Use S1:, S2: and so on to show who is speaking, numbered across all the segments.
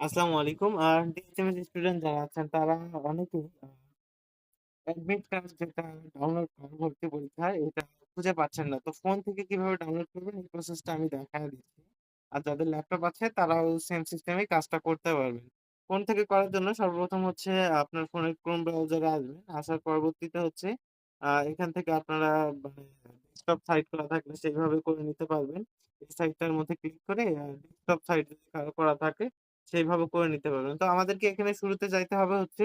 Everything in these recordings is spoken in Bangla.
S1: আসসালামু আলাইকুম। আর ডিএসএমএস স্টুডেন্ট যারা আছেন, তারা অনেকে অ্যাডমিট কার্ড যেটা ডাউনলোড করা ভর্তি পরীক্ষায় এটা খুঁজে পাচ্ছেন না। তো ফোন থেকে কীভাবে ডাউনলোড করবেন, এই প্রসেসটা আমি দেখায় দিচ্ছি। আর যাদের ল্যাপটপ আছে, তারাও সেম সিস্টেমেই কাজটা করতে পারবেন। ফোন থেকে করার জন্য সর্বপ্রথম হচ্ছে আপনার ফোনের ক্রোম ব্রাউজারে আসবেন। আসার পরবর্তীতে হচ্ছে এখান থেকে আপনারা ডেস্কটপ সাইট করা থাকলে সেইভাবে করে নিতে পারবেন। এই সাইটটার মধ্যে ক্লিক করে ডেস্কটপ সাইট যদি করা থাকে সেইভাবে করে নিতে পারবেন। তো আমাদেরকে এখানে শুরুতে যাইতে হবে হচ্ছে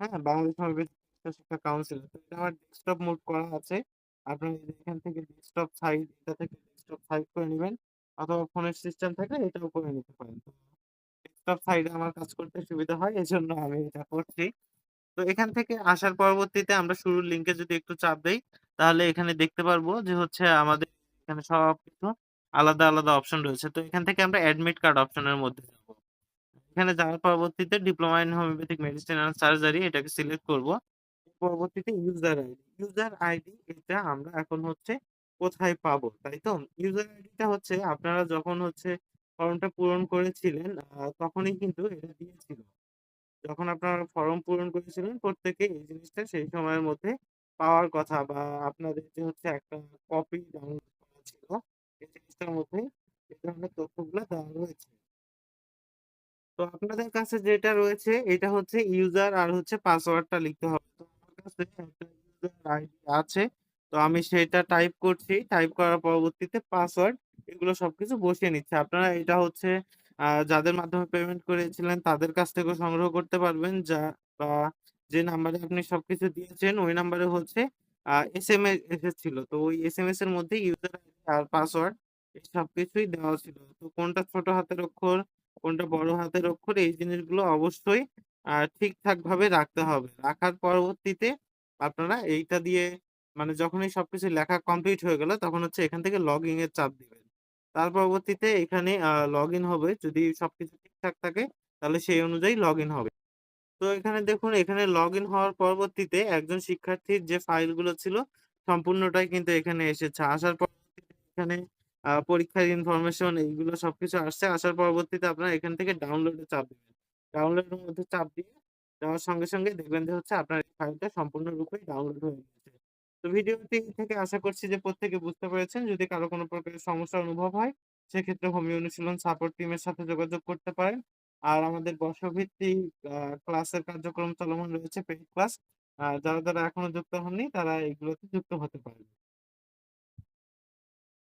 S1: হ্যাঁ? বাংলাদেশ শিক্ষা কাউন্সিল। আমার ডেস্কটপ মোড করা আছে। আপনারা এখান থেকে ডেস্কটপ সাইট এটা থেকে ডেস্কটপ সাইট করে নিবেন। অথবা ফোনের সিস্টেম থাকলে এটাও করে নিতে পারেন। ডেস্কটপ সাইটে আমার কাজ করতে সুবিধা হয় এজন্য আমি এটা করছি। তো এখান থেকে আসার পরবর্তীতে আমরা শুরুর লিঙ্কে যদি একটু চাপ দেই, তাহলে এখানে দেখতে পারব যে হচ্ছে আমাদের এখানে সবকিছু আলাদা, আলাদা অপশন রয়েছে। তো এখান থেকে আমরা অ্যাডমিট কার্ড অপশনের মধ্যে যাব। এখানে যাওয়ার পরবর্তীতে diploma in homeopathic medicine and surgery এটাকে সিলেক্ট করব। পরবর্তীতে ইউজার আইডি। ইউজার আইডি এটা আমরা এখন হচ্ছে কোথায় পাবো, তাই তো? ইউজার আইডিটা হচ্ছে আপনারা যখন হচ্ছে ফর্মটা পূরণ করেছিলেন তখনই কিন্তু এটা দিয়েছিল। যখন আপনারা ফর্ম পূরণ করেছিলেন প্রত্যেকে এই জিনিসটা সেই সময়ের মধ্যে পাওয়ার কথা বা আপনাদের যে হচ্ছে একটা কপি ডাউনলোড করা ছিল, জিনিসটার মধ্যে এই ধরনের তথ্যগুলা দেওয়া রয়েছে। তো আপনাদের কাছে যেটা রয়েছে, এটা হচ্ছে ইউজার আর হচ্ছে পাসওয়ার্ডটা লিখতে হবে। তো আমার কাছে একটা ইউজার আইডি আছে। তো আমি সেটা টাইপ করছি। টাইপ করার পরবর্তীতে পাসওয়ার্ড এগুলো সবকিছু বসিয়ে নিচ্ছে আপনারা এটা হচ্ছে যাদের মাধ্যমে পেমেন্ট করেছিলেন তাদের কাছ থেকেও সংগ্রহ করতে পারবেন। যা, বা, যে নাম্বারে আপনি সবকিছু দিয়েছেন, ওই নাম্বারে হচ্ছে, আ এসএমএস এসেছিল। তো ওই এস এম এস এর মধ্যে ইউজার আইডি আর পাসওয়ার্ড সবকিছুই দেওয়া ছিল। তো কোনটা ছোট হাতের অক্ষর, কোনটা বড় হাতের অক্ষর, এই জিনিসগুলো অবশ্যই, আ, ঠিকঠাকভাবে রাখতে হবে। রাখার পরবর্তীতে আপনারা এইটা দিয়ে মানে যখনই সবকিছু লেখা কমপ্লিট হয়ে গেল, তখন হচ্ছে এখান থেকে লগইন এর চাপ দিবেন। তার পরবর্তীতে এখানে লগ লগইন হবে। যদি সবকিছু ঠিকঠাক থাকে, তাহলে সেই অনুযায়ী লগইন হবে। তো এখানে দেখুন, এখানে লগইন হওয়ার পরবর্তীতে একজন শিক্ষার্থীর যে ফাইলগুলো ছিল, সম্পূর্ণটাই কিন্তু এখানে এসেছে। আসার পরবর্তীতে এখানে পরীক্ষার ইনফরমেশন এইগুলো সবকিছু আসছে। আসার পরবর্তীতে আপনারা এখান থেকে ডাউনলোড চাপ দিবেন। ডাউনলোড এর মধ্যে চাপ দিয়ে দেওয়ার সঙ্গে, সঙ্গে দেখবেন যে হচ্ছে আপনার এই ফাইলটা সম্পূর্ণরূপে ডাউনলোড হয়ে গেছে। তো ভিডিওটি থেকে আশা করছি যে প্রত্যেকে বুঝতে পেরেছেন। যদি কারও কোনো প্রকারের সমস্যা অনুভব হয় সেক্ষেত্রে হোমিও অনুশীলন সাপোর্ট টিমের সাথে যোগাযোগ করতে পারেন। আর আমাদের বর্ষভিত্তিক ক্লাসের কার্যক্রম চলমান রয়েছে পেইড ক্লাস। যারা, যারা এখনও যুক্ত হননি তারা এগুলোতে যুক্ত হতে পারেন।